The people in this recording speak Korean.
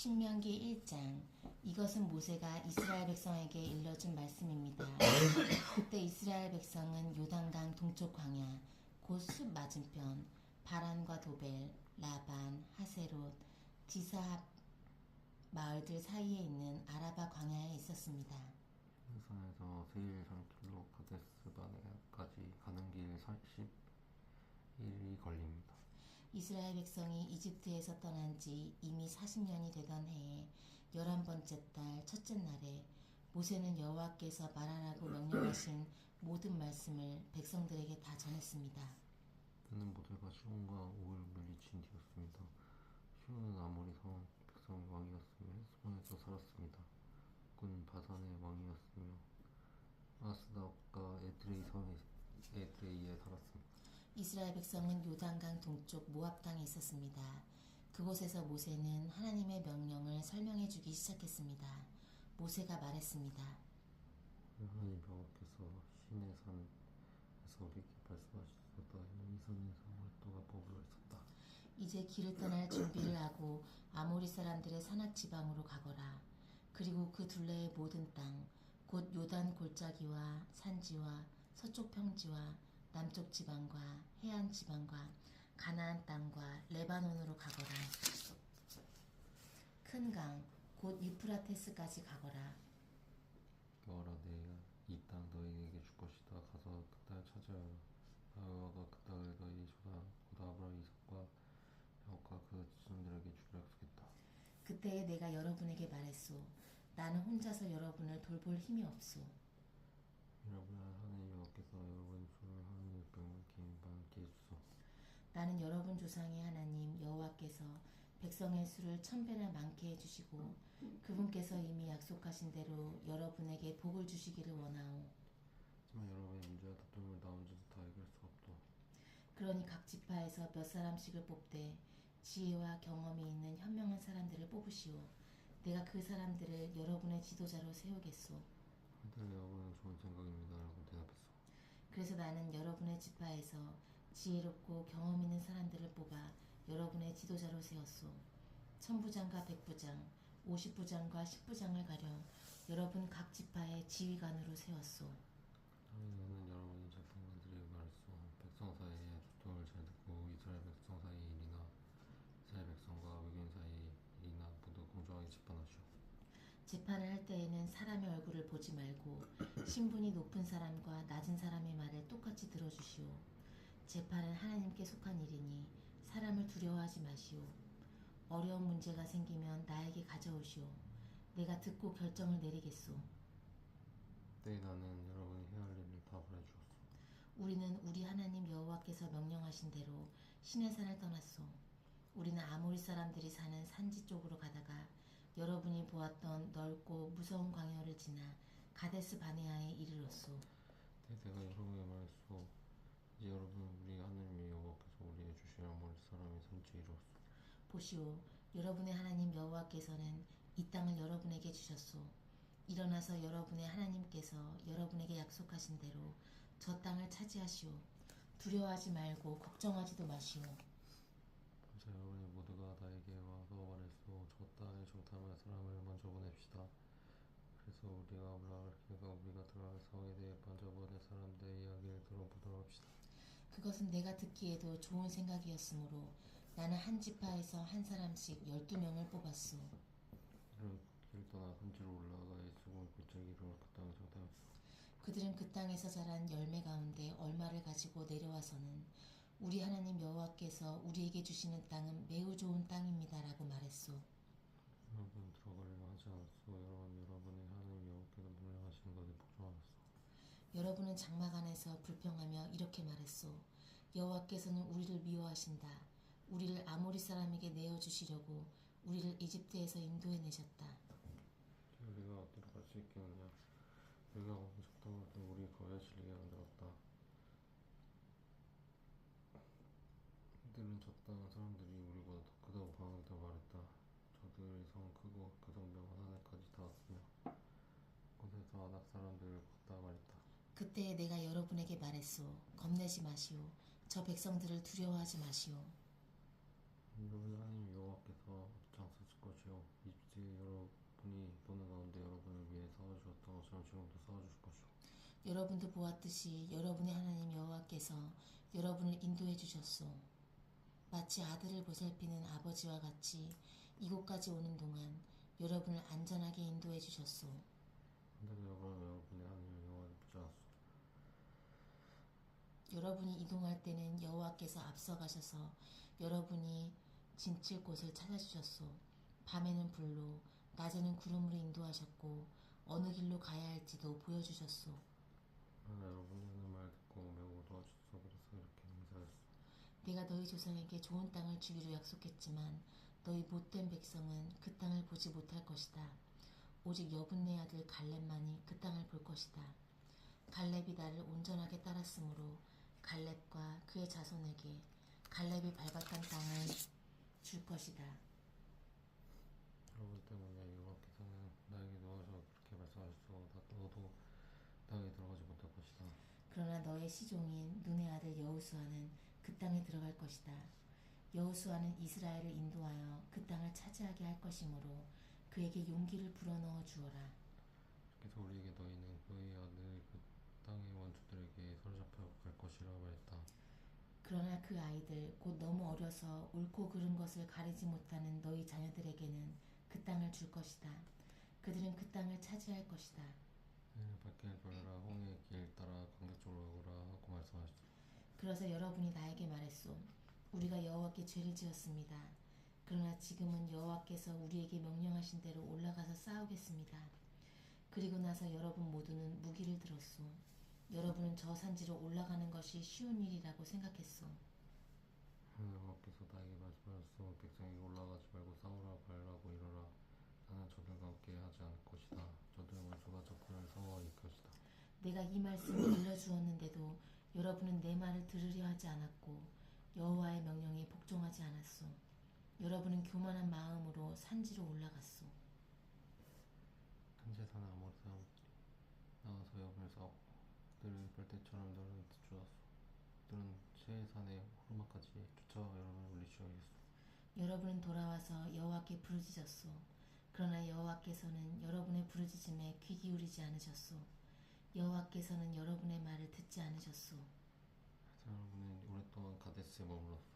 신명기 1장 이것은 모세가 이스라엘 백성에게 일러준 말씀입니다. 그때 이스라엘 백성은 요단강 동쪽 광야 곧숲 맞은편 바란과 도벨, 라반, 하세롯, 디사합 마을들 사이에 있는 아라바 광야에 있었습니다. 산에서 세일 산길로 카데스 바네까지 가는 길 40일이 걸립니다. 이스라엘 백성이 이집트에서 떠난 지 이미 40년이 되던 해에 열한 번째 달 첫째 날에 모세는 여호와께서 말하라고 명령하신 모든 말씀을 백성들에게 다 전했습니다. 그는 모세가 시온과 오을 물리친 뒤였습니다. 시온은 아모리 성 백성의 왕이었으며 헤스본에서 살았습니다. 군 바산의 왕이었으며 아스다과 에드레이 성의 에드레이에 살았습니다. 이스라엘 백성은 요단강 동쪽 모압 땅에 있었습니다. 그곳에서 모세는 하나님의 명령을 설명해 주기 시작했습니다. 모세가 말했습니다. 하나님 여호와께서 신의 산에서 우리에게 말씀하셨다. 이 산에서 활동가 법을 했었다. 이제 길을 떠날 준비를 하고 아모리 사람들의 산악 지방으로 가거라. 그리고 그 둘레의 모든 땅, 곧 요단 골짜기와 산지와 서쪽 평지와 남쪽 지방과 해안 지방과 가나안 땅과 레바논으로 가거라. 큰 강, 곧 유프라테스까지 가거라. 여호와라 내가 이 땅 너희에게 줄 것이다. 가서 그 땅을 찾아라. 여호와가 그 땅을 너희 조상 곧 아브라함 이삭과 야곱과 그子孙들에게 주려 약속했다. 그때에 내가 여러분에게 말했소. 나는 혼자서 여러분을 돌볼 힘이 없소. 여러분 하나님 여호와께서 여러분 손을 하나님 병을 개인반께 해주소. 나는 여러분 조상의 하나님 여호와께서 백성의 수를 천 배나 많게 해주시고 그분께서 이미 약속하신 대로 여러분에게 복을 주시기를 원하오. 하지만 여러분의 문제와 다툼을 나 혼자서 다 해결할 수 없다. 그러니 각 지파에서 몇 사람씩을 뽑되 지혜와 경험이 있는 현명한 사람들을 뽑으시오. 내가 그 사람들을 여러분의 지도자로 세우겠소. 하여튼 여러분은 좋은 생각입니다. 라고 대답했어. 그래서 나는 여러분의 지파에서 지혜롭고 경험 있는 사람들을 뽑아 여러분의 지도자로 세웠소. 천부장과 백부장, 오십부장과 십부장을 가려 여러분 각 지파의 지휘관으로 세웠소. 하나님은 여러분이 작성관들에게 말했소. 백성 사이에 두통을 잘 듣고 이스라엘 백성 사이의 일이나 이스라엘 백성과 외계인 사이의 일이나 모두 공정하게 재판하시오. 재판을 할 때에는 사람의 얼굴을 보지 말고 신분이 높은 사람과 낮은 사람의 말을 똑같이 들어주시오. 재판은 하나님께 속한 일이니 사람을 두려워하지 마시오. 어려운 문제가 생기면 나에게 가져오시오. 내가 듣고 결정을 내리겠소. 그때 나는 여러분이 일을 다 보내주었소. 우리는 우리 하나님 여호와께서 명령하신 대로 신의 산을 떠났소. 우리는 아모리 사람들이 사는 산지 쪽으로 가다가 여러분이 보았던 넓고 무서운 광야를 지나 가데스 바네아에 이르렀소. 그때 내가 여러분에게 말했소. 이제 여러분 우리 하나님 여호와께서 우리에게 주신 아모리 사람의 산지에 이르렀소. 보시오, 여러분의 하나님 여호와께서는 이 땅을 여러분에게 주셨소. 일어나서 여러분의 하나님께서 여러분에게 약속하신 대로 저 땅을 차지하시오. 두려워하지 말고 걱정하지도 마시오. 자 여러분이 모두가 나에게 와서 말했소. 저 땅에 정탐할 사람을 먼저 보냅시다. 그래서 우리가 올라갈게가 우리가 들어갈 성에 대해 먼저 보낼 사람들의 이야기를 들어보도록 합시다. 그것은 내가 듣기에도 좋은 생각이었으므로 나는 한 지파에서 한 사람씩 열두 명을 뽑았소. 길 떠나 산지로 올라가 예수공 골짜기로 그 땅을 정탐했소. 그들은 그 땅에서 자란 열매 가운데 얼마를 가지고 내려와서는 우리 하나님 여호와께서 우리에게 주시는 땅은 매우 좋은 땅입니다라고 말했소. 여러분 들어가려고 하지 않았소. 여러분 여러분의 하나님 여호와께서 명령하시는 것에 복종하였소. 여러분은 장막 안에서 불평하며 이렇게 말했소. 여호와께서는 우리를 미워하신다. 우리를 아모리 사람에게 내어 주시려고 우리를 이집트에서 인도해 내셨다. 우리가 어디로 갈 수 있겠느냐? 우리가 때 우리 거야 질리게 만들었다. 그들은 적당한 사람들이 우리보다 더 크다고 방황했다 말했다. 저들의 성 크고 그 성벽은 하늘까지 닿았으며 곳에서 아낙 사람들을 봤다 말했다. 그때 내가 여러분에게 말했소. 겁내지 마시오. 저 백성들을 두려워하지 마시오. 여호와 하나님 여호와께서 앞장서실 것이요 이집트 여러분이 보는 가운데 여러분을 위해 싸워주셨던 것처럼 지금도 싸워주실 것이요 여러분도 보았듯이 여러분의 하나님 여호와께서 여러분을 인도해 주셨소. 마치 아들을 보살피는 아버지와 같이 이곳까지 오는 동안 여러분을 안전하게 인도해 주셨소. 여러분이 이동할 때는 여호와께서 앞서가셔서 여러분이 진칠 곳을 찾아주셨소. 밤에는 불로, 낮에는 구름으로 인도하셨고 어느 길로 가야 할지도 보여주셨소. 그러나 여러분의 말 듣고 매우 도와주셔서 그래서 이렇게 행사했소. 내가 너희 조상에게 좋은 땅을 주기로 약속했지만 너희 못된 백성은 그 땅을 보지 못할 것이다. 오직 여분네 아들 갈렙만이 그 땅을 볼 것이다. 갈렙이 나를 온전하게 따랐으므로 갈렙과 그의 자손에게 갈렙이 밟았던 땅을 줄 것이다. 여러분 때문에 여호와께서는 나에게 도와서 그렇게 말씀하셨소. 나- 너도 땅에 들어가지 못할 것이다. 그러나 너의 시종인 눈의 아들 여호수아는 그 땅에 들어갈 것이다. 여호수아는 이스라엘을 인도하여 그 땅을 차지하게 할 것이므로 그에게 용기를 불어넣어 주어라. 그래서 우리에게 너희는 너희 아들 그 땅의 원주들에게 사로잡혀 갈 것이라 말했다. 그러나 그 아이들 곧 너무 어려서 옳고 그른 것을 가리지 못하는 너희 자녀들에게는 그 땅을 줄 것이다. 그들은 그 땅을 차지할 것이다. 네, 밖에 돌아라 홍해의 길 따라 강대 쪽으로 가거라 하고 말씀하셨소. 그러자 여러분이 나에게 말했소. 우리가 여호와께 죄를 지었습니다. 그러나 지금은 여호와께서 우리에게 명령하신 대로 올라가서 싸우겠습니다. 그리고 나서 여러분 모두는 무기를 들었소. 여러분은 저 산지로 올라가는 것이 쉬운 일이라고 생각했소. 여호와께서 나에게 말씀하셨소. 백성에게 올라가지 말고 싸우라 말라고 이러라. 나는 저들과 함께 하지 않을 것이다. 저들의 원수가 저들을 성호할 것이다. 내가 이 말씀을 일러주었는데도 여러분은 내 말을 들으려 하지 않았고 여호와의 명령에 복종하지 않았소. 여러분은 교만한 마음으로 산지로 올라갔소. 큰 재산의 아모리 사람 나와서 여분을 싸웠고 그들을 벌떼처럼 너를 주었소. 그들은 세산의 호르마까지 쫓아 여러분을 물리치어야겠소. 여러분은 돌아와서 여호와께 부르짖었소. 그러나 여호와께서는 여러분의 부르짖음에 귀 기울이지 않으셨소. 여호와께서는 여러분의 말을 듣지 않으셨소. 여러분은 오랫동안 가데스에 머물렀소.